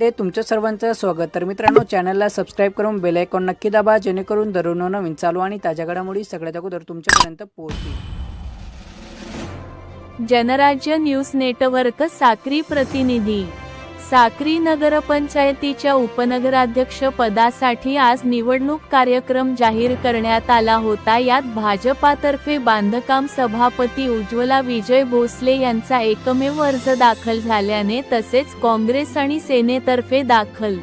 ते तुमच्या सर्वांचं स्वागत. तर मित्रांनो चॅनलला सबस्क्राईब करून बेल आयकॉन नक्की दाबा जेणेकरून दररोज नवीन चालू आणि ताज्या घडामोडी सगळ्यात अगोदर तुमच्यापर्यंत पोहोचतील. जनराज्य न्यूज नेटवर्क साक्री प्रतिनिधी साक्री नगरपंचायतीच्या उपनगराध्यक्ष पदासाठी आज निवडणूक कार्यक्रम जाहीर करण्यात आला होता. यात भाजपातर्फे बांधकाम सभापती उज्ज्वला विजय भोसले यांचा एकमेव अर्ज दाखल झाल्याने तसेच काँग्रेस आणि सेनेतर्फे दाखल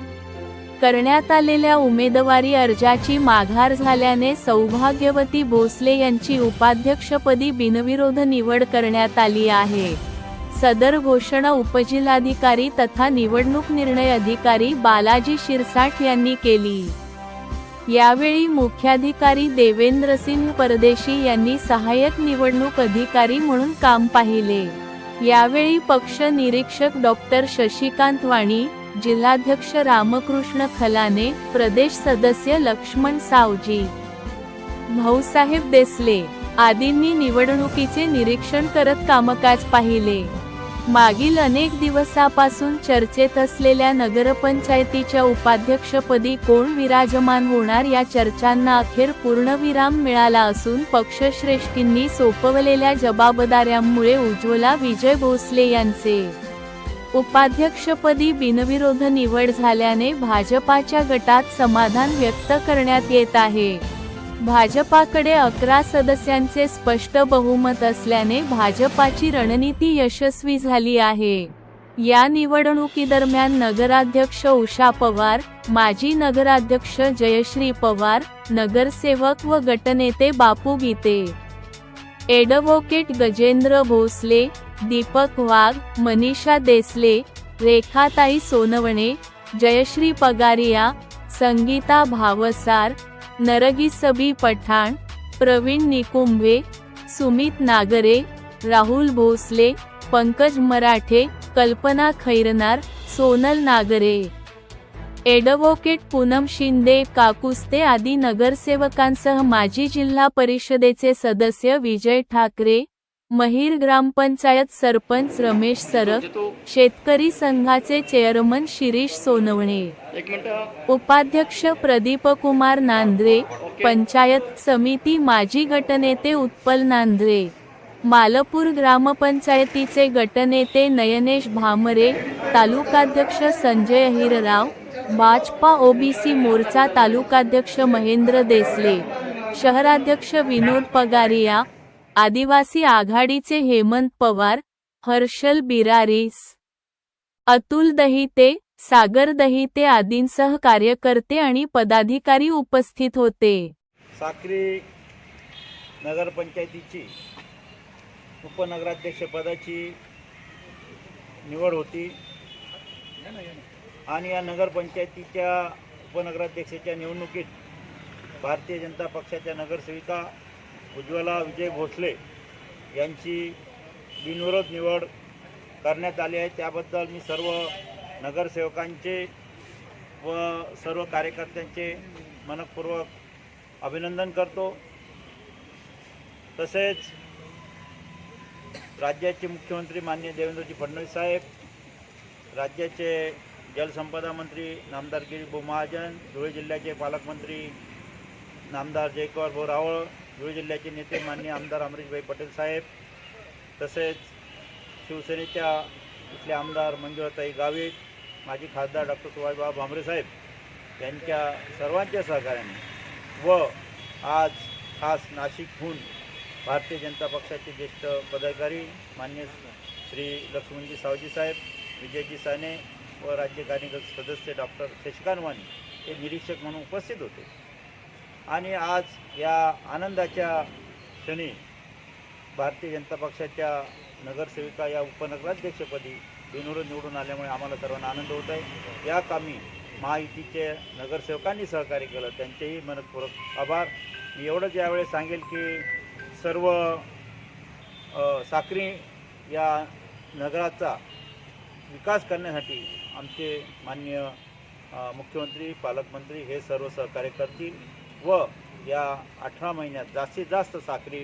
करण्यात आलेल्या उमेदवारी अर्जाची माघार झाल्याने सौभाग्यवती भोसले यांची उपाध्यक्षपदी बिनविरोध निवड करण्यात आली आहे. सदर घोषणा उपजिल्हाधिकारी तथा निवडणूक निर्णय अधिकारी बालाजी शिरसाठ यांनी केली. यावेळी मुख्याधिकारी देवेंद्र सिंह परदेशी यांनी सहाय्यक निवडणूक अधिकारी म्हणून काम पाहिले. यावेळी पक्ष निरीक्षक डॉक्टर शशिकांत वाणी जिल्हाध्यक्ष रामकृष्ण खलाने प्रदेश सदस्य लक्ष्मण सावजी भाऊसाहेब देसले आदींनी निवडणुकीचे निरीक्षण करत कामकाज पाहिले. मागील अनेक दिवसापासून चर्चेत असलेल्या नगरपंचायतीच्या उपाध्यक्षपदी कोण विराजमान होणार या चर्चांना अखेर पूर्णविराम मिळाला असून पक्षश्रेष्ठींनी सोपवलेल्या जबाबदाऱ्यांमुळे उज्ज्वला विजय भोसले यांचे उपाध्यक्षपदी बिनविरोध निवड झाल्याने भाजपाच्या गटात समाधान व्यक्त करण्यात येत आहे. भाजपाकडे अकरा सदस्यांचे स्पष्ट बहुमत असल्याने भाजपाची रणनीती यशस्वी झाली आहे. या निवडणुकीदरम्यान नगराध्यक्ष उषा पवार माजी नगराध्यक्ष जयश्री पवार नगरसेवक व गटनेते बापू गीते. एडव्होकेट गजेंद्र भोसले दीपक वाघ मनीषा देसले रेखाताई सोनवणे जयश्री पगारिया संगीता भावसार नरगिसबी पठाण प्रवीण निकुंभे सुमित नागरे राहुल भोसले पंकज मराठे कल्पना खैरनार सोनल नागरे. एडव्होकेट पूनम शिंदे काकुस्ते आदी नगरसेवकांसह माजी जिल्हा परिषदेचे सदस्य विजय ठाकरे महिर ग्रामपंचायत सरपंच रमेश सरक शेतकरी संघाचे चेअरमन शिरीष सोनवणे. उपाध्यक्ष प्रदीप कुमार नांद्रे पंचायत समिती माजी गटनेते उत्पल नांद्रे मालपूर ग्रामपंचायतीचे गटनेते नयनेश भामरे तालुकाध्यक्ष संजय हिरराव भाजपा ओबीसी मोर्चा तालुकाध्यक्ष महेंद्र देसले शहराध्यक्ष विनोद पगारिया आदिवासी आघाडीचे हेमंत पवार हर्षल बिरारीस अतुल दहिते सागर दहिते आदींसह कार्यकर्ते आणि पदाधिकारी उपस्थित होते. साक्री नगरपंचायतीची उपनगराध्यक्षपदाची निवड होती. आणि या नगरपंचायतीच्या उपनगराध्यक्षाच्या निवडणुकीत भारतीय जनता पक्षाच्या नगरसेविका उज्ज्वला विजय भोसले यांची बिनविरोध निवड करण्यात आली आहे. त्याबद्दल मी सर्व नगरसेवकांचे व सर्व कार्यकर्त्यांचे मनपूर्वक अभिनंदन करतो. तसेच राज्याचे मुख्यमंत्री माननीय देवेंद्रजी फडणवीस साहेब राज्याचे जलसंपदा मंत्री नामदार गिरीभाऊ महाजन धुळे जिल्ह्याचे पालकमंत्री नामदार जयकुमार भाऊ रावळ धुळे जिल्ह्याचे नेते माननीय आमदार अमरीशभाई पटेल साहेब तसेच शिवसेनेच्या इथले आमदार मंजुळाताई गावित माजी खासदार डॉक्टर सुभाषबाबा भामरे साहेब यांच्या सर्वांच्या सहकार्याने व आज खास नाशिकहून भारतीय जनता पक्षाचे ज्येष्ठ पदाधिकारी मान्य श्री लक्ष्मणजी सावजी साहेब विजयजी साने व राज्य सदस्य डॉक्टर शशिकांत वाणी हे निरीक्षक म्हणून उपस्थित होते. आणि आज या आनंदाच्या क्षणी भारतीय जनता पक्षाच्या नगरसेविका या उपनगराध्यक्षपदी बिनविरोध निवडून आल्यामुळे आम्हाला सर्वांना आनंद होत आहे. या कामी महायुतीचे नगरसेवकांनी सहकार्य केलं. त्यांचेही मनपूर्वक आभार. मी एवढंच यावेळेस सांगेल की सर्व साखरी साक्री या नगराचा विकास करण्यासाठी आमचे माननीय मुख्यमंत्री पालकमंत्री हे सर्व सहकार्य करतील. व या अठरा महिन्यात जास्तीत जास्त साक्री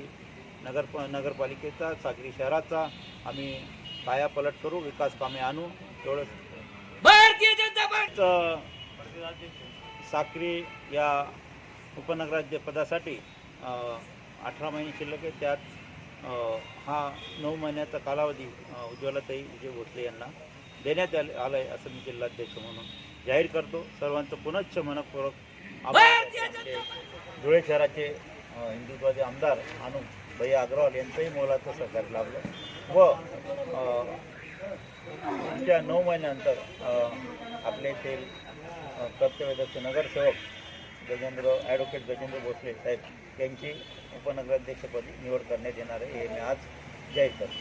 नगर नगरपालिकेचा साक्री शहराचा आम्ही कायापलट करू विकास कामे आणू अ, साक्री या उपनगराध्यपदासाठी अठरा महिने शिल्लक आहे. त्यात हा नऊ महिन्याचा कालावधी उज्ज्वलाताई विजय भोसले यांना देण्यात आले आलं आहे असं मी जिल्हाध्यक्ष म्हणून जाहीर करतो. सर्वांचं पुनश्च मनपूर्वक धुळे शहराचे हिंदुत्वाचे आमदार अनु भैया अग्रवाल यांचंही मोलाचं सहकार्य लाभलं व अ, पुढच्या नऊ महिन्यानंतर आपले ते कर्तव्यदक्ष नगरसेवक गजेंद्र ॲडव्होकेट गजेंद्र भोसले साहेब यांची उपनगराध्यक्षपदी निवड करण्यात येणार आहे हे मी आज जाहीर करतो.